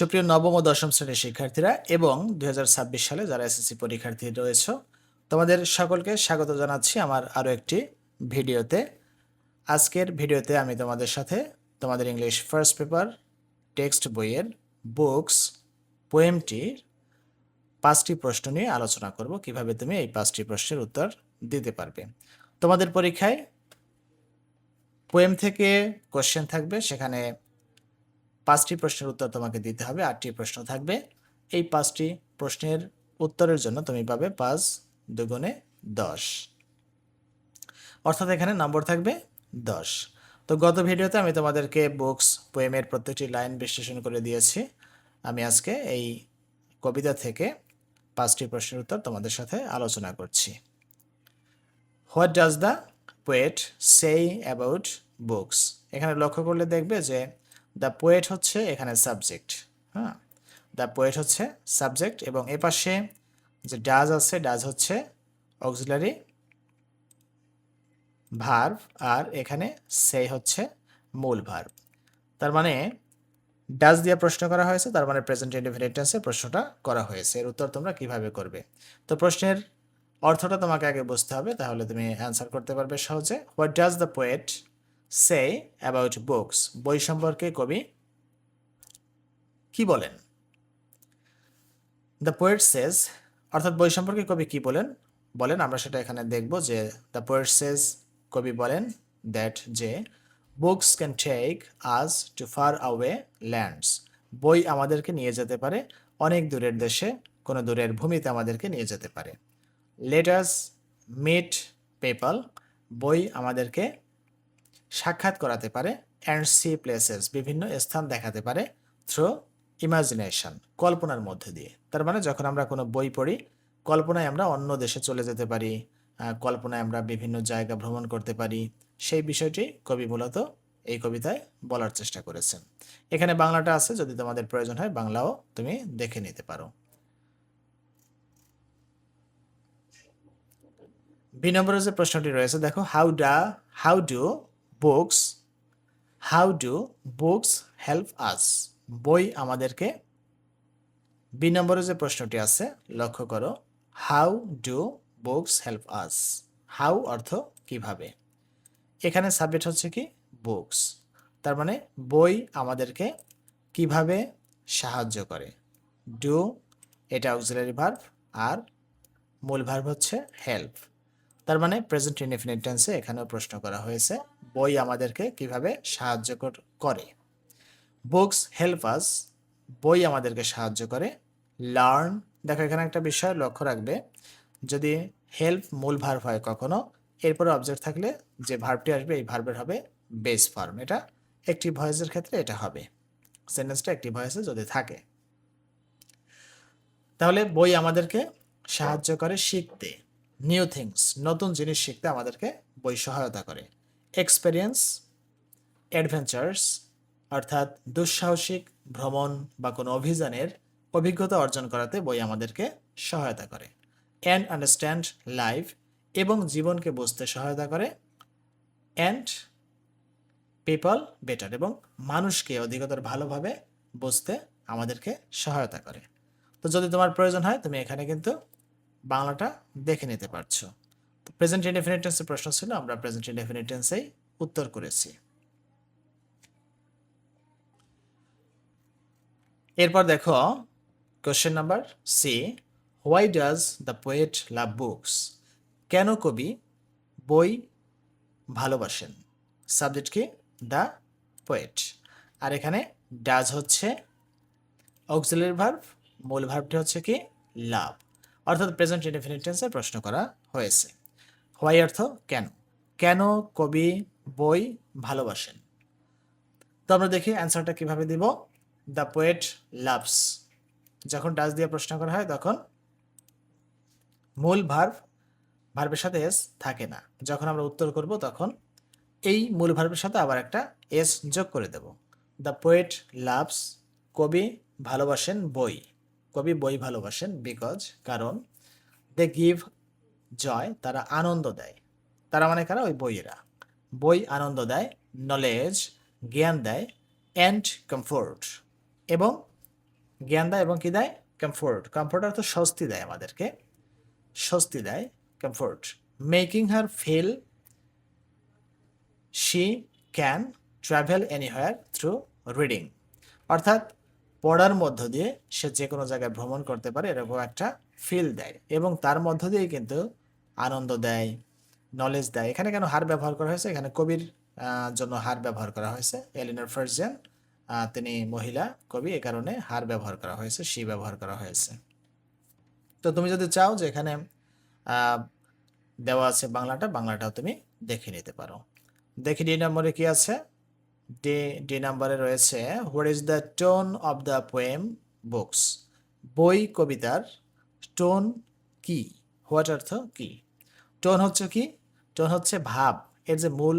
সুপ্রিয় নবম ও দশম শ্রেণির শিক্ষার্থীরা এবং দু হাজার ছাব্বিশ সালে যারা এসএসসি পরীক্ষার্থী রয়েছে, তোমাদের সকলকে স্বাগত জানাচ্ছি আমার আরও একটি ভিডিওতে। আজকের ভিডিওতে আমি তোমাদের সাথে তোমাদের ইংলিশ ফার্স্ট পেপার, টেক্সট বইয়ের বুকস পোয়েমটির পাঁচটি প্রশ্ন নিয়ে আলোচনা করব, কীভাবে তুমি এই পাঁচটি প্রশ্নের উত্তর দিতে পারবে। তোমাদের পরীক্ষায় পোয়েম থেকে কোশ্চেন থাকবে, সেখানে পাঁচটি প্রশ্নের উত্তর তোমাকে দিতে হবে, আটটি প্রশ্ন থাকবে। এই পাঁচটি প্রশ্নের উত্তরের জন্য তুমি পাবে পাঁচ দুগুণে দশ। অর্থাৎ এখানে নম্বর থাকবে দশ। তো গত ভিডিওতে আমি তোমাদেরকে বুকস, পোয়েমের প্রত্যেকটি লাইন বিশ্লেষণ করে দিয়েছি। আমি আজকে এই কবিতা থেকে পাঁচটি প্রশ্নের উত্তর তোমাদের সাথে আলোচনা করছি। What does the poet say about books এখানে লক্ষ্য করলে দেখবে যে দ্য পোয়েট হচ্ছে এখানে সাবজেক্ট হ্যাঁ? দ্য পোয়েট হচ্ছে সাবজেক্ট এবং এ পাশে যে ডাজ আছে ডাজ হচ্ছে অক্সিলারি ভার্ব আর এখানে সে হচ্ছে মূল ভার্ব তার মানে ডাজ দিয়ে প্রশ্ন করা হয়েছে, তার মানে প্রেজেন্ট ইন্ডিফিনিট টেন্সে প্রশ্নটা করা হয়েছে। এর উত্তর তোমরা কীভাবে করবে? তো প্রশ্নের অর্থটা তোমাকে আগে বুঝতে হবে, তাহলে তুমি অ্যান্সার করতে পারবে সহজে। What does the poet say about books বই সম্পর্কে কবি কি বলেন? দ্য পোয়েট সেজ অর্থাৎ বই সম্পর্কে কবি কি বলেন? বলেন, আমরা সেটা এখানে দেখব যে দ্য পোয়েট সেজ কবি বলেন দ্যাট যে books can take us to far away lands বই আমাদেরকে নিয়ে যেতে পারে অনেক দূরের দেশে, কোনো দূরের ভূমিতে আমাদেরকে নিয়ে যেতে পারে। লেটার্স মিট পেপাল বই আমাদেরকে সাক্ষাৎ করাতে পারে অ্যান্ড সি প্লেসেস বিভিন্ন স্থান দেখাতে পারে থ্রু ইমাজিনেশন কল্পনার মধ্যে দিয়ে। তার মানে যখন আমরা কোনো বই পড়ি, কল্পনায় আমরা অন্য দেশে চলে যেতে পারি কল্পনায় আমরা বিভিন্ন জায়গা ভ্রমণ করতে পারি, সেই বিষয়টি কবি মূলত এই কবিতায় বলার চেষ্টা করেছেন। এখানে বাংলাটা আছে, যদি তোমাদের প্রয়োজন হয় বাংলাও তুমি দেখে নিতে পারো। বি নম্বরের যে প্রশ্নটি রয়েছে, দেখো how do how do books how do books help us বই আমাদেরকে বি নম্বরে যে প্রশ্নটি আছে, লক্ষ্য করো। How do books help us how অর্থ কীভাবে? এখানে সাবজেক্ট হচ্ছে কি? বুকস তার মানে বই আমাদেরকে কীভাবে সাহায্য করে? ডু এটা অক্সিলারি ভার্ব আর মূল ভার্ব হচ্ছে হেল্প তার মানে প্রেজেন্ট ইনডিফিনিট টেন্সে এখানেও প্রশ্ন করা হয়েছে, বই আমাদেরকে কীভাবে সাহায্য করে বুকস হেল্প আস বই আমাদেরকে সাহায্য করে। লার্ন দেখো এখানে একটা বিষয় লক্ষ্য রাখবে, যদি হেল্প মূল ভার্ব হয় কখনো, এরপরে অবজেক্ট থাকলে যে ভার্বটি আসবে, এই ভার্বের হবে বেস ফর্ম এটা একটি ভয়েসের ক্ষেত্রে এটা হবে। সেন্টেন্সটা একটি ভয়েসে যদি থাকে। তাহলে বই আমাদেরকে সাহায্য করে শিখতে। নিউ থিংস নতুন জিনিস শিখতে আমাদেরকে বই সহায়তা করে। এক্সপেরিয়েন্স অ্যাডভেঞ্চার্স অর্থাৎ দুঃসাহসিক ভ্রমণ বা কোনো অভিযানের অভিজ্ঞতা অর্জন করাতে বই আমাদেরকে সহায়তা করে। অ্যান্ড আন্ডারস্ট্যান্ড লাইফ এবং জীবনকে বুঝতে সহায়তা করে। অ্যান্ড পিপল বেটার এবং মানুষকে অধিকতর ভালোভাবে বুঝতে আমাদেরকে সহায়তা করে। তো যদি তোমার প্রয়োজন হয়, তুমি এখানে কিন্তু বাংলাটা দেখে নিতে পারছ। তো প্রেজেন্ট ইনডেফিনিট টেন্সের প্রশ্ন ছিল, আমরা প্রেজেন্ট ইনডেফিনিট টেন্সেই উত্তর করেছি। এরপর দেখো question number C why does the poet love books কেন কবি বই ভালোবাসেন? সাবজেক্ট কি? দ্য পোয়েট আর এখানে ডাজ হচ্ছে অক্সিলারি ভার্ব মূল ভার্বটি হচ্ছে কি? লাভ অর্থাৎ প্রেজেন্ট ইনডিফিনিট টেন্সে প্রশ্ন করা হয়েছে। হোয়াই অর্থ? কেন? কেন কবি বই ভালোবাসেন? তো আমরা দেখি অ্যান্সারটা কীভাবে দিব। দ্য পোয়েট লাভস যখন ডাজ দিয়ে প্রশ্ন করা হয়, তখন মূল ভার্ব ভার্বের সাথে এস থাকে না। যখন আমরা উত্তর করব, তখন এই মূল ভার্বের সাথে আবার একটা এস যোগ করে দেব। দ্য পোয়েট লাভস কবি ভালোবাসেন বই। কবি বই ভালোবাসেন বিকজ কারণ দে গিভ জয় তারা আনন্দ দেয়। তারা মানে কারা? ওই বইয়েরা। বই আনন্দ দেয় নলেজ জ্ঞান দেয় অ্যান্ড কমফোর্ট এবং জ্ঞান দেয় এবং কি দেয়? কমফোর্ট কমফোর্ট অর্থ স্বস্তি দেয় আমাদেরকে। স্বস্তি দেয় comfort making her feel she can travel anywhere through reading অর্থাৎ পড়ার মধ্য দিয়ে সে যে কোনো জায়গায় ভ্রমণ করতে পারে, এরকম একটা ফিল দেয় এবং তার মধ্য দিয়েই কিন্তু আনন্দ দেয় নলেজ দেয়। এখানে কেন হার ব্যবহার করা হয়েছে? এখানে কবির জন্য হার ব্যবহার করা হয়েছে। এলিনার ফার্জিয়ান তিনি মহিলা কবি, এ কারণে হার ব্যবহার করা হয়েছে সি ব্যবহার করা হয়েছে। তো তুমি যদি চাও যে এখানে দেওয়া আছে বাংলাটা, বাংলাটাও তুমি দেখে নিতে পারো। দেখে নিয়ে নম্বরে কি আছে? ডি ডি নাম্বারে রয়েছে what is the tone of the poem books বই, কবিতার টোন কি? হোয়াট অর্থ কি? টোন হচ্ছে কি? টোন হচ্ছে ভাব, এর যে মূল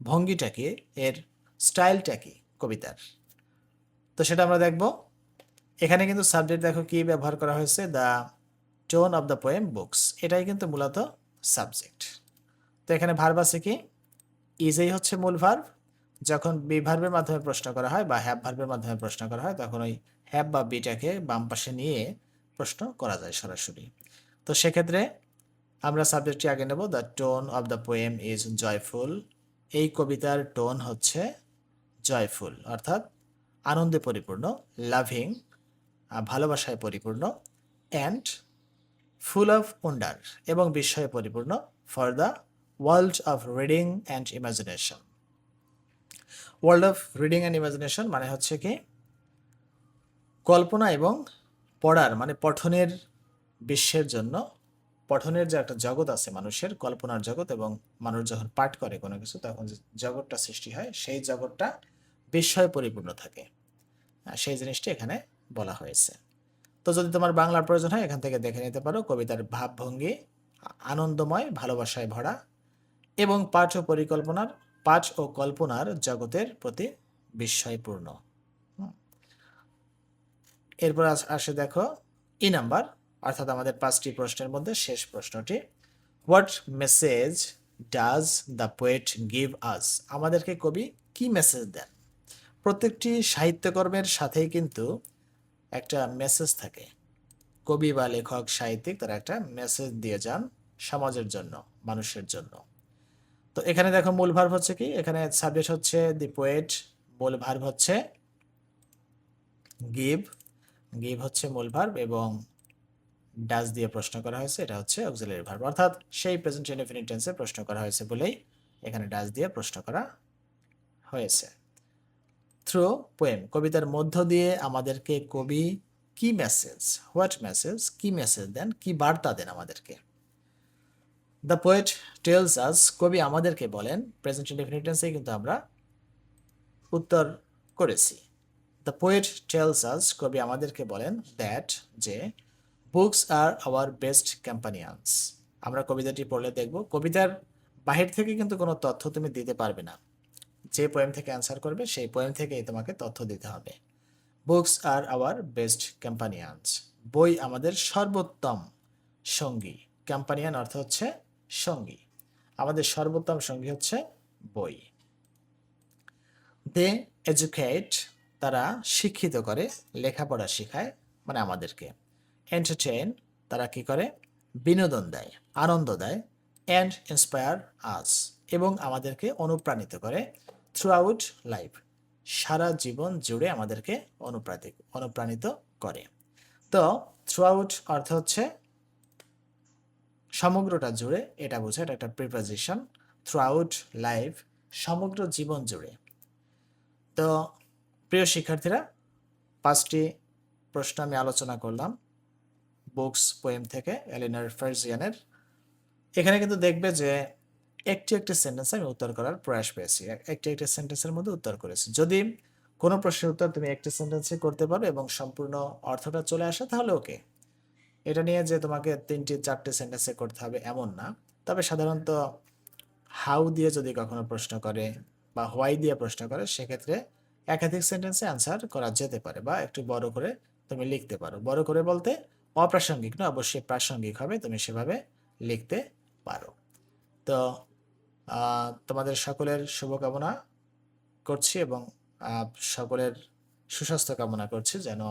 ভঙ্গিটা কি? এর স্টাইলটা কি? কবিতার। তো সেটা আমরা দেখব। এখানে কিন্তু সাবজেক্ট দেখো কি ব্যবহার করা হয়েছে? The tone of the poem books এটাই কিন্তু মূলত সাবজেক্ট। তো এখানে ভার্ব আছে কি? ইজেই হচ্ছে মূল ভার্ব যখন বি ভার্বের মাধ্যমে প্রশ্ন করা হয় বা হ্যাপ ভার্বের মাধ্যমে প্রশ্ন করা হয়, তখন ওই হ্যাপ বা বিটাকে বাম পাশে নিয়ে প্রশ্ন করা যায় সরাসরি। তো সেক্ষেত্রে আমরা সাবজেক্টটি আগে নেব the tone of the poem is joyful এই কবিতার টোন হচ্ছে জয়ফুল অর্থাৎ আনন্দে পরিপূর্ণ লাভিং ভালোবাসায় পরিপূর্ণ অ্যান্ড ফুল অফ ওন্ডার এবং বিস্ময়ে পরিপূর্ণ for the world of reading and imagination world of reading and imagination মানে হচ্ছে কি কল্পনা এবং পড়ার মানে পঠনের বিশ্বের জন্য পঠনের যে একটা জগৎ আছে মানুষের, কল্পনার জগৎ এবং মানুষ যখন পাঠ করে কোনো কিছু, তখন যে জগৎটা সৃষ্টি হয়, সেই জগৎটা বিস্ময় পরিপূর্ণ থাকে। সেই জিনিসটি এখানে বলা হয়েছে। তো যদি তোমার বাংলার প্রয়োজন হয়, এখান থেকে দেখে নিতে পারো কবিতার ভাবভঙ্গি আনন্দময়, ভালোবাসায় ভরা এবং পাঠ ও পরিকল্পনার পাঠ ও কল্পনার জগতের প্রতি বিস্ময়পূর্ণ। এরপর আসে দেখো ই নাম্বার অর্থাৎ আমাদের পাঁচটি প্রশ্নের মধ্যে শেষ প্রশ্নটি। What message does the poet give us আমাদেরকে কবি কি মেসেজ দেন? প্রত্যেকটি সাহিত্যকর্মের সাথেই কিন্তু একটা মেসেজ থাকে। কবি বা লেখক, সাহিত্যিক তারা একটা মেসেজ দিয়ে যান সমাজের জন্য, মানুষের জন্য। তো এখানে দেখো মূল ভার্ব হচ্ছে কি? এখানে সাবজেক্ট হচ্ছে দি পোয়েট মূল ভার্ব হচ্ছে গিভ গিভ হচ্ছে মূল ভার্ব এবং ডাজ দিয়ে প্রশ্ন করা হয়েছে, এটা হচ্ছে অক্সিলারি ভার্ব অর্থাৎ সেই প্রেজেন্ট ইনডিফিনিট টেন্সে প্রশ্ন করা হয়েছে বলেই এখানে ডাজ দিয়ে প্রশ্ন করা হয়েছে। থ্রু পোয়েম কবিতার মধ্য দিয়ে আমাদেরকে কবি কি মেসেজ হোয়াট মেসেজ কি মেসেজ দেন, কি বার্তা দেন আমাদেরকে? দ্য পোয়েট টেলস আস কবি আমাদেরকে বলেন প্রেজেন্ট ইনডিফিনিট কিন্তু আমরা উত্তর করেছি। দ্য পোয়েট টেলস আস কবি আমাদেরকে বলেন দ্যাট যে books are our best companions আমরা কবিতাটি পড়লে দেখব, কবিতার বাহির থেকে কিন্তু কোনো তথ্য তুমি দিতে পারবে না। যে পোয়েম থেকে অ্যান্সার করবে, সেই পোয়েম থেকেই তোমাকে তথ্য দিতে হবে। Books are our best companions বই আমাদের সর্বোত্তম সঙ্গী। ক্যাম্পানিয়ান অর্থ হচ্ছে সঙ্গী। আমাদের সর্বোত্তম সঙ্গী হচ্ছে বই। দে এডুকেট তারা শিক্ষিত করে, লেখাপড়া শেখায় মানে আমাদেরকে। এন্টারটেইন তারা কি করে? বিনোদন দেয়, আনন্দ দেয় অ্যান্ড ইন্সপায়ার আস এবং আমাদেরকে অনুপ্রাণিত করে থ্রু আউট লাইফ সারা জীবন জুড়ে আমাদেরকে অনুপ্রাণিত অনুপ্রাণিত করে। তো থ্রু আউট অর্থ হচ্ছে সমগ্রটা জুড়ে এটা বোঝায়, এটা একটা প্রিপোজিশন থ্রু আউট লাইফ সমগ্র জীবন জুড়ে। তো প্রিয় শিক্ষার্থীরা, পাঁচটি প্রশ্ন আমি আলোচনা করলাম বুকস পোয়েম থেকে এলিনার ফার্জিয়ানের এখানে কিন্তু দেখবে যে একটি একটি সেন্টেন্স আমি উত্তর করার প্রয়াস পেয়েছি, একটি একটি সেন্টেন্সের মধ্যে উত্তর করেছি। যদি কোনো প্রশ্নের উত্তর তুমি একটি সেন্টেন্সে করতে পারো এবং সম্পূর্ণ অর্থটা চলে আসে, তাহলে ওকে এটা নিয়ে যে তোমাকে তিনটি, চারটে সেন্টেন্সে করতে হবে এমন না। তবে সাধারণত হাউ দিয়ে যদি কখনো প্রশ্ন করে বা হোয়াই দিয়ে প্রশ্ন করে, সেক্ষেত্রে একাধিক সেন্টেন্সে অ্যান্সার করা যেতে পারে বা একটু বড় করে তুমি লিখতে পারো। বড় করে বলতে অপ্রাসঙ্গিক না, অবশ্যই প্রাসঙ্গিক হবে, তুমি সেভাবে লিখতে পারো। তো তোমাদের সকলের শুভকামনা করছি এবং সকলের সুস্বাস্থ্য কামনা করছি যেন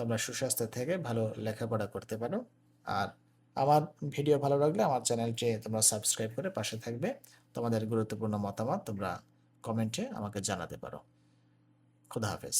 তোমরা সুস্বাস্থ্য থেকে ভালো লেখাপড়া করতে পারো। আর আমার ভিডিও ভালো লাগলে আমার চ্যানেলটি তোমরা সাবস্ক্রাইব করে পাশে থাকবে। তোমাদের গুরুত্বপূর্ণ মতামত তোমরা কমেন্টে আমাকে জানাতে পারো। খুদা হাফেজ।